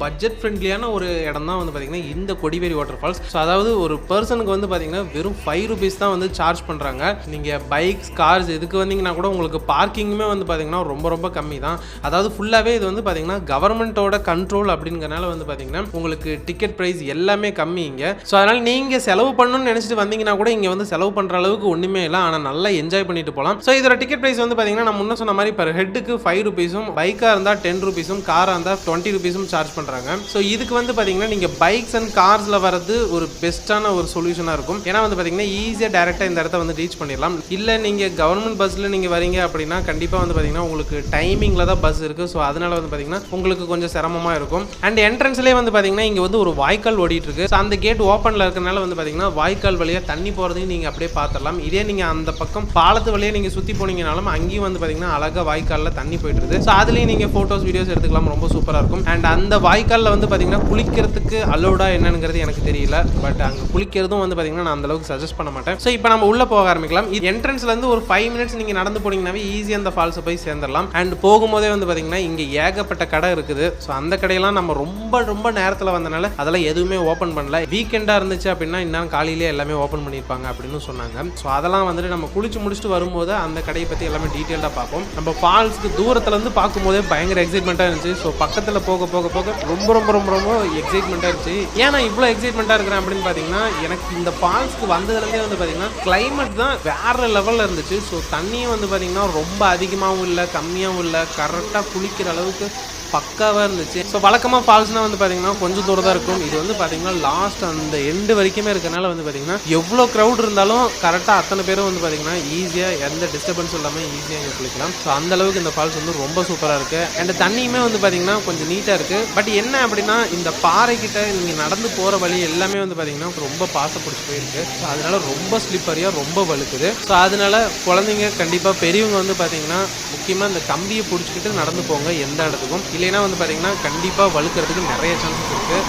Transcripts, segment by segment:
Budget ஃப்ரெண்ட்லியான ஒரு இடம் தான் வந்து பார்த்தீங்கன்னா இந்த கொடிவேரி வாட்டர் ஃபால்ஸ் ஸோ அதாவது ஒரு பர்சனுக்கு வந்து பார்த்தீங்கன்னா வெறும் ஃபைவ் ருபீஸ் தான் வந்து சார்ஜ் பண்ணுறாங்க நீங்கள் பைக்ஸ் கார்ஸ் இதுக்கு வந்தீங்கன்னா கூட உங்களுக்கு பார்க்கிங்குமே வந்து பார்த்தீங்கன்னா ரொம்ப ரொம்ப கம்மி தான் அதாவது ஃபுல்லாகவே இது வந்து பார்த்தீங்கன்னா கவர்மெண்ட்டோட கண்ட்ரோல் அப்படிங்கிறனால வந்து பார்த்தீங்கன்னா உங்களுக்கு டிக்கெட் ப்ரைஸ் எல்லாமே கம்மி இங்கே. ஸோ அதனால் நீங்கள் செலவு பண்ணணும்னு நினச்சிட்டு வந்தீங்கன்னா கூட இங்கே வந்து செலவு பண்ணுற அளவுக்கு ஒன்றுமே இல்லை. ஆனால் நல்லா என்ஜாய் பண்ணிட்டு போகலாம் ஸோ இதோட டிக்கெட் ப்ரைஸ் வந்து பார்த்தீங்கன்னா நான் முன்ன சொன்ன மாதிரி பர் ஹெட்டுக்கு ஃபைவ் ருபீஸும் பைக்காக இருந்தால் டென் ருபீஸும் காராக இருந்தால் டுவெண்ட்டி ருபீஸும் சார்ஜ் பண்ணுறாங்க ஸோ இதுக்கு வந்து பார்த்தீங்கன்னா நீங்கள் பைக்ஸ் அண்ட் கார்ஸில் வரது ஒரு பெஸ்ட்டான ஒரு சொல்யூஷனாக இருக்கும். ஏன்னா வந்து பார்த்தீங்கன்னா ஈஸியாக டேரெக்டாக இந்த இடத்த வந்து ரீச் பண்ணிடலாம். இல்லை நீங்கள் கவர்மெண்ட் பஸ்ஸில் நீங்கள் வரீங்க அப்படின்னா கண்டிப்பாக வந்து பார்த்தீங்கன்னா உங்களுக்கு டைமிங்கில் தான் பஸ் இருக்குது ஸோ அதனால வந்து பார்த்தீங்கன்னா உங்களுக்கு கொஞ்சம் சிரமமாக இருக்கும். அண்ட் என்ட்ரன்ஸ்லேயே வந்து பார்த்தீங்கன்னா இங்கே வந்து ஒரு வாய்க்கால் ஓடிட்டு இருக்கு ஸோ அந்த கேட் ஓப்பனில் இருக்கறனால வந்து பார்த்தீங்கன்னா வாய்க்கால் வழியாக தண்ணி போகிறதையும் நீங்கள் அப்படியே பார்த்துடலாம் இதே நீங்கள் அந்த பக்கம் பாலத்து வழியாக நீங்கள் சுற்றி போனீங்கனாலும் அங்கேயும் வந்து பார்த்தீங்கன்னா அழகாக வாய்க்காலில் தண்ணி போயிட்டு இருக்கு ஸோ அதுலேயும் நீங்கள் ஃபோட்டோஸ் வீடியோஸ் எடுத்துக்கலாம். ரொம்ப சூப்பராக இருக்கும். அண்ட் அந்த வாய்க்காலில் வந்து பார்த்தீங்கன்னா குளிக்கிறதுக்கு அலோடா என்னங்கிறது எனக்கு தெரியல. பட் அங்கே குளிக்கிறதும் வந்து பார்த்தீங்கன்னா நான் அந்தளவுக்கு சஜஸ்ட் பண்ண மாட்டேன். ஸோ இப்போ நம்ம உள்ளே போக ஆரம்பிக்கலாம். இது என்ட்ரன்ஸ்லேருந்து ஒரு ஃபைவ் மினிட்ஸ் நீங்கள் நடந்து போனீங்கன்னாவே ஈஸியாக அந்த ஃபால்ஸை போய் சேர்ந்துடலாம். அண்ட் போகும்போதே வந்து பார்த்தீங்கன்னா இங்கே ஏகப்பட்ட கடை இருக்குது. ஸோ அந்த கடையெல்லாம் நம்ம ரொம்ப ரொம்ப நேரத்தில் வந்தனால அதெல்லாம் எதுவுமே ஓப்பன் பண்ணல. வீக்கெண்டாக இருந்துச்சு அப்படின்னா இன்னும் காலையிலே எல்லாமே ஓப்பன் பண்ணியிருப்பாங்க அப்படின்னு சொன்னாங்க. ஸோ அதெல்லாம் வந்துட்டு நம்ம குளிச்சு முடிச்சுட்டு வரும்போது அந்த கடையை பற்றி எல்லாமே டீட்டெயில்டாக பார்ப்போம். நம்ம ஃபால்ஸ்க்கு தூரத்துலேருந்து பார்க்கும்போதே பயங்கர எக்ஸைட்மெண்ட்டாக இருந்துச்சு. ஸோ பக்கத்தில் போக போக போக ரொம்ப ரொம்ப ரொம்ப ரொம்ப எக்ஸைட்மெண்ட்டாக இருந்துச்சு. ஏன் நான் இவ்வளோ எக்ஸைட்மெண்ட்டாக இருக்கிறேன் அப்படின்னு பார்த்தீங்கன்னா எனக்கு இந்த ஃபால்ஸ்க்கு வந்ததுலேருந்தே வந்து பார்த்தீங்கன்னா கிளைமேட் தான் வேற லெவலில் இருந்துச்சு. ஸோ தண்ணியும் வந்து பார்த்தீங்கன்னா ரொம்ப அதிகமாகவும் இல்லை கம்மியாகவும் இல்லை கரெக்டாக குளிக்கிற அளவுக்கு பக்காவாக இருந்துச்சு. ஸோ வழக்கமாக ஃபால்ஸ்னால் வந்து பார்த்தீங்கன்னா கொஞ்சம் தூரம் தான் இருக்கும். இது வந்து பார்த்தீங்கன்னா லாஸ்ட் அந்த எண்டு வரைக்குமே இருக்கனால வந்து பார்த்தீங்கன்னா எவ்வளோ க்ரௌட் இருந்தாலும் கரெக்டாக அத்தனை பேரும் வந்து பார்த்தீங்கன்னா ஈஸியாக எந்த டிஸ்டர்பன்ஸும் இல்லாமல் ஈஸியாக இங்கே குளிக்கலாம். ஸோ அந்த அளவுக்கு இந்த ஃபால்ஸ் வந்து ரொம்ப சூப்பராக இருக்குது அண்ட் தண்ணியுமே வந்து பார்த்தீங்கன்னா கொஞ்சம் நீட்டாக இருக்குது பட் என்ன அப்படின்னா இந்த பாறைக்கிட்ட நீங்கள் நடந்து போகிற வழி எல்லாமே வந்து பார்த்தீங்கன்னா ரொம்ப பாசம் பிடிச்சி போயிருக்கு. ஸோ அதனால ரொம்ப ஸ்லிப்பரியாக ரொம்ப வழுக்குது. ஸோ அதனால குழந்தைங்க கண்டிப்பாக பெரியவங்க வந்து பார்த்தீங்கன்னா முக்கியமாக இந்த கம்பியை பிடிச்சிக்கிட்டு நடந்து போங்க எந்த இடத்துக்கும். இல்லைன்னா வந்து பார்த்தீங்கன்னா கண்டிப்பாக வழுக்கிறதுக்கு நிறைய சான்சஸ் இருக்குது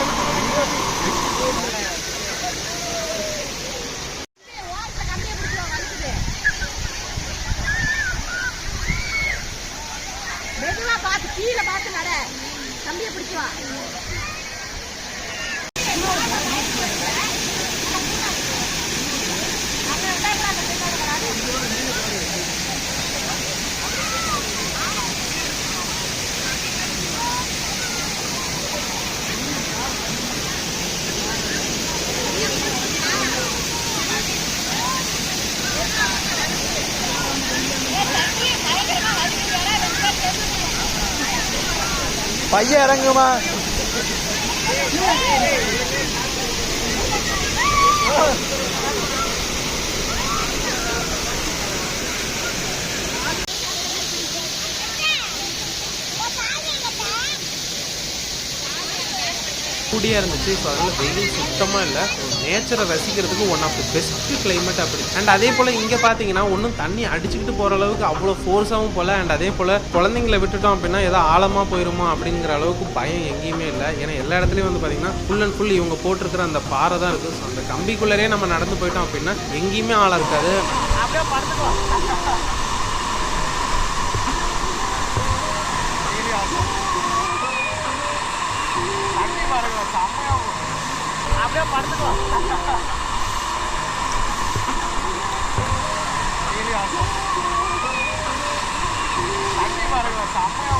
மெதுவா பார்த்து கீழே பார்த்து நட. தம்பியை பிடிச்சு பையன் இறங்குமா? கூடியாக இருந்துச்சு. ஸோ அதனால் வெயில் சுத்தமாக இல்லை. நேச்சரை ரசிக்கிறதுக்கு one of the best climate அப்படி. அண்ட் அதே போல் இங்கே பார்த்தீங்கன்னா ஒன்றும் தண்ணி அடிச்சுக்கிட்டு போகிற அளவுக்கு அவ்வளோ ஃபோர்ஸாகவும் போல. அண்ட் அதே போல் குழந்தைங்களை விட்டுட்டோம் அப்படின்னா ஏதோ ஆழமாக போயிருமா அப்படிங்கிற அளவுக்கு பயம் எங்கேயுமே இல்லை. ஏன்னா எல்லா இடத்துலையும் வந்து பார்த்தீங்கன்னா ஃபுல் அண்ட் ஃபுல் இவங்க போட்டிருக்கிற அந்த பாறை தான் இருக்குது ஸோ அந்த கம்பிக்குள்ளரே நம்ம நடந்து போயிட்டோம் அப்படின்னா எங்கேயுமே ஆளாக இருக்காது. அப்படியே படுத்துக்கோ தண்ணி பாருங்க. செம்மையா